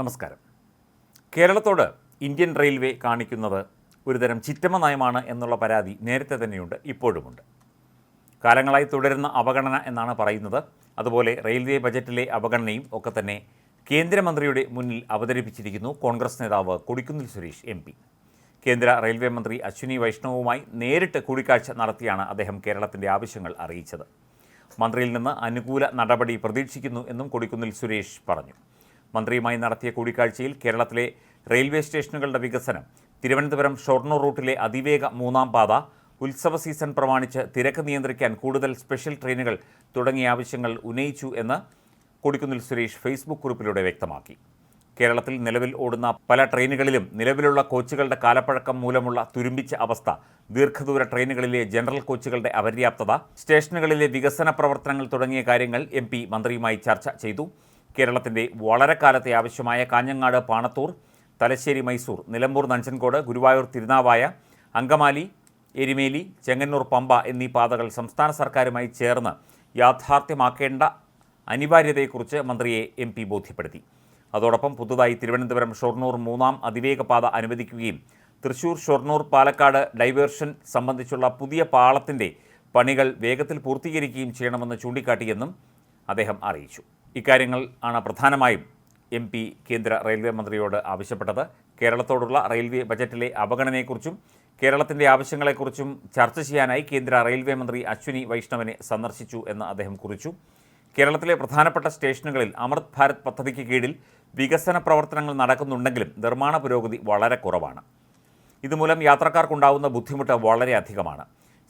നമസ്കാരം. കേരളത്തോട് Indian railway കാണിക്കുന്നത് ഒരുതരം ചിറ്റമ്മ നയമാണ് എന്നുള്ള പരാതി നേരത്തെ തന്നെയുണ്ട് ഇപ്പോഴുമുണ്ട്. കാലങ്ങളായി തുടരുന്ന അവഗണന എന്നാണ് പറയുന്നത്. അതുപോലെ റെയിൽവേ ബജറ്റിലെ അവഗണനയും ഒക്കെ തന്നെ കേന്ദ്രമന്ത്രിയുടെ മുന്നിൽ അവതരിപ്പിച്ചിരിക്കുന്നു കോൺഗ്രസ് നേതാവ് കൊടിക്കുന്നിൽ സുരേഷ് എം കേന്ദ്ര റെയിൽവേ മന്ത്രി അശ്വിനി വൈഷ്ണവുമായി നേരിട്ട് കൂടിക്കാഴ്ച നടത്തിയാണ് അദ്ദേഹം കേരളത്തിന്റെ ആവശ്യങ്ങൾ അറിയിച്ചത്. മന്ത്രിയിൽ നിന്ന് അനുകൂല നടപടി പ്രതീക്ഷിക്കുന്നു എന്നും കൊടിക്കുന്നിൽ സുരേഷ് പറഞ്ഞു. മന്ത്രിയുമായി നടത്തിയ കൂടിക്കാഴ്ചയിൽ കേരളത്തിലെ റെയിൽവേ സ്റ്റേഷനുകളുടെ വികസനം തിരുവനന്തപുരം ഷൊർണൂർ റൂട്ടിലെ അതിവേഗ മൂന്നാം പാത ഉത്സവ സീസൺ പ്രമാണിച്ച് തിരക്ക് നിയന്ത്രിക്കാൻ കൂടുതൽ സ്പെഷ്യൽ ട്രെയിനുകൾ തുടങ്ങിയ ആവശ്യങ്ങൾ ഉന്നയിച്ചു എന്ന് കൊടിക്കുന്നിൽ സുരേഷ് ഫേസ്ബുക്ക് കുറിപ്പിലൂടെ വ്യക്തമാക്കി. കേരളത്തിൽ നിലവിൽ ഓടുന്ന പല ട്രെയിനുകളിലും നിലവിലുള്ള കോച്ചുകളുടെ കാലപ്പഴക്കം മൂലമുള്ള തുരുമ്പിച്ച അവസ്ഥ ദീർഘദൂര ട്രെയിനുകളിലെ ജനറൽ കോച്ചുകളുടെ അപര്യാപ്തത സ്റ്റേഷനുകളിലെ വികസന പ്രവർത്തനങ്ങൾ തുടങ്ങിയ കാര്യങ്ങൾ എം മന്ത്രിയുമായി ചർച്ച ചെയ്തു. കേരളത്തിന്റെ വളരെ കാലത്തെ ആവശ്യമായ കാഞ്ഞങ്ങാട് പാണത്തൂർ തലശ്ശേരി മൈസൂർ നിലമ്പൂർ നഞ്ചൻകോട് ഗുരുവായൂർ തിരുനാവായ അങ്കമാലി എരിമേലി ചെങ്ങന്നൂർ പമ്പ എന്നീ പാതകൾ സംസ്ഥാന സർക്കാരുമായി ചേർന്ന് യാഥാർത്ഥ്യമാക്കേണ്ട അനിവാര്യതയെക്കുറിച്ച് മന്ത്രിയെ എം പി ബോധ്യപ്പെടുത്തി. അതോടൊപ്പം പുതുതായി തിരുവനന്തപുരം ഷൊർണൂർ മൂന്നാം അതിവേഗ പാത അനുവദിക്കുകയും തൃശൂർ ഷൊർണൂർ പാലക്കാട് ഡൈവേർഷൻ സംബന്ധിച്ചുള്ള പുതിയ പാളത്തിന്റെ പണികൾ വേഗത്തിൽ പൂർത്തീകരിക്കുകയും ചെയ്യണമെന്ന് ചൂണ്ടിക്കാട്ടിയെന്നും അദ്ദേഹം അറിയിച്ചു. ഇക്കാര്യങ്ങൾ ആണ് പ്രധാനമായും എം പി കേന്ദ്ര റെയിൽവേ മന്ത്രിയോട് ആവശ്യപ്പെട്ടത്. കേരളത്തോടുള്ള റെയിൽവേ ബജറ്റിലെ അവഗണനയെക്കുറിച്ചും കേരളത്തിന്റെ ആവശ്യങ്ങളെക്കുറിച്ചും ചർച്ച ചെയ്യാനായി കേന്ദ്ര റെയിൽവേ മന്ത്രി അശ്വിനി വൈഷ്ണവനെ സന്ദർശിച്ചു എന്ന് അദ്ദേഹം കുറിച്ചു. കേരളത്തിലെ പ്രധാനപ്പെട്ട സ്റ്റേഷനുകളിൽ അമൃത് ഭാരത് പദ്ധതിക്ക് കീഴിൽ വികസന പ്രവർത്തനങ്ങൾ നടക്കുന്നുണ്ടെങ്കിലും നിർമ്മാണ പുരോഗതി വളരെ കുറവാണ്. ഇതുമൂലം യാത്രക്കാർക്കുണ്ടാവുന്ന ബുദ്ധിമുട്ട് വളരെ അധികമാണ്.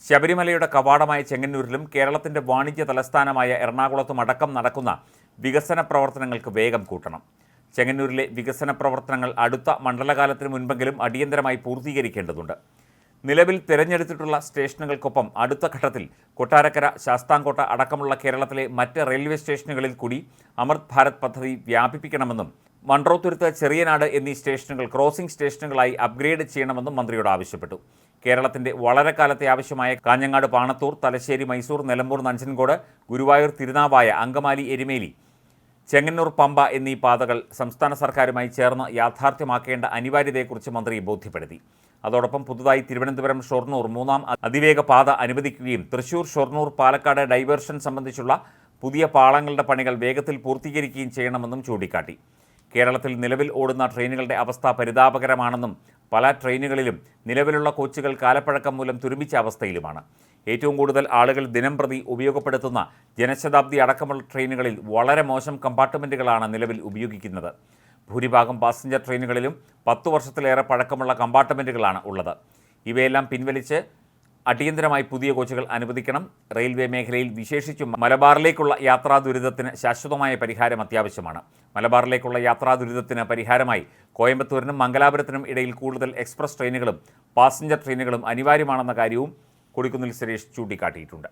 ശബരിമലയുടെ കവാടമായ ചെങ്ങന്നൂരിലും കേരളത്തിന്റെ വാണിജ്യ തലസ്ഥാനമായ എറണാകുളത്തും അടക്കം നടക്കുന്ന വികസന പ്രവർത്തനങ്ങൾക്ക് വേഗം കൂട്ടണം. ചെങ്ങന്നൂരിലെ വികസന പ്രവർത്തനങ്ങൾ അടുത്ത മണ്ഡലകാലത്തിന് മുൻപെങ്കിലും അടിയന്തരമായി പൂർത്തീകരിക്കേണ്ടതുണ്ട്. നിലവിൽ തിരഞ്ഞെടുത്തിട്ടുള്ള സ്റ്റേഷനുകൾക്കൊപ്പം അടുത്ത ഘട്ടത്തിൽ കൊട്ടാരക്കര ശാസ്താംകോട്ട അടക്കമുള്ള കേരളത്തിലെ മറ്റ് റെയിൽവേ സ്റ്റേഷനുകളിൽ കൂടി അമൃത് ഭാരത് പദ്ധതി വ്യാപിപ്പിക്കണമെന്നും മൺട്രോത്തുരുത്ത് ചെറിയനാട് എന്നീ സ്റ്റേഷനുകൾ ക്രോസിംഗ് സ്റ്റേഷനുകളായി അപ്ഗ്രേഡ് ചെയ്യണമെന്നും മന്ത്രിയോട് ആവശ്യപ്പെട്ടു. കേരളത്തിന്റെ വളരെ കാലത്തെ ആവശ്യമായ കാഞ്ഞങ്ങാട് പാണത്തൂർ തലശ്ശേരി മൈസൂർ നിലമ്പൂർ നഞ്ചൻകോട് ഗുരുവായൂർ തിരുനാവായ അങ്കമാലി എരുമേലി ചെങ്ങന്നൂർ പമ്പ എന്നീ പാതകൾ സംസ്ഥാന സർക്കാരുമായി ചേർന്ന് യാഥാർത്ഥ്യമാക്കേണ്ട അനിവാര്യതയെക്കുറിച്ച് മന്ത്രി ബോധ്യപ്പെടുത്തി. അതോടൊപ്പം പുതുതായി തിരുവനന്തപുരം ഷൊർണൂർ മൂന്നാം അതിവേഗ പാത അനുവദിക്കുകയും തൃശൂർ ഷൊർണൂർ പാലക്കാട് ഡൈവേർഷൻ സംബന്ധിച്ചുള്ള പുതിയ പാളങ്ങളുടെ പണികൾ വേഗത്തിൽ പൂർത്തീകരിക്കുകയും ചെയ്യണമെന്നും ചൂണ്ടിക്കാട്ടി. കേരളത്തിൽ നിലവിൽ ഓടുന്ന ട്രെയിനുകളുടെ അവസ്ഥ പരിതാപകരമാണെന്നും പല ട്രെയിനുകളിലും നിലവിലുള്ള കോച്ചുകൾ കാലപ്പഴക്കം മൂലം തുരുമ്പിച്ച അവസ്ഥയിലുമാണ്. ഏറ്റവും കൂടുതൽ ആളുകൾ ദിനം പ്രതി ഉപയോഗപ്പെടുത്തുന്ന ജനശതാബ്ദി അടക്കമുള്ള ട്രെയിനുകളിൽ വളരെ മോശം കമ്പാർട്ട്മെന്റുകളാണ് നിലവിൽ ഉപയോഗിക്കുന്നത്. ഭൂരിഭാഗം പാസഞ്ചർ ട്രെയിനുകളിലും പത്തു വർഷത്തിലേറെ പഴക്കമുള്ള കമ്പാർട്ട്മെന്റുകളാണ് ഉള്ളത്. ഇവയെല്ലാം പിൻവലിച്ച് അടിയന്തരമായി പുതിയ കോച്ചുകൾ അനുവദിക്കണം. റെയിൽവേ മേഖലയിൽ വിശേഷിച്ചും മലബാറിലേക്കുള്ള യാത്രാ ദുരിതത്തിന് ശാശ്വതമായ പരിഹാരം അത്യാവശ്യമാണ്. മലബാറിലേക്കുള്ള യാത്രാ ദുരിതത്തിന് പരിഹാരമായി കോയമ്പത്തൂരിനും മംഗലാപുരത്തിനും ഇടയിൽ കൂടുതൽ എക്സ്പ്രസ് ട്രെയിനുകളും പാസഞ്ചർ ട്രെയിനുകളും അനിവാര്യമാണെന്ന കാര്യവും കൊടിക്കുന്നിൽ സുരേഷ് ചൂണ്ടിക്കാട്ടിയിട്ടുണ്ട്.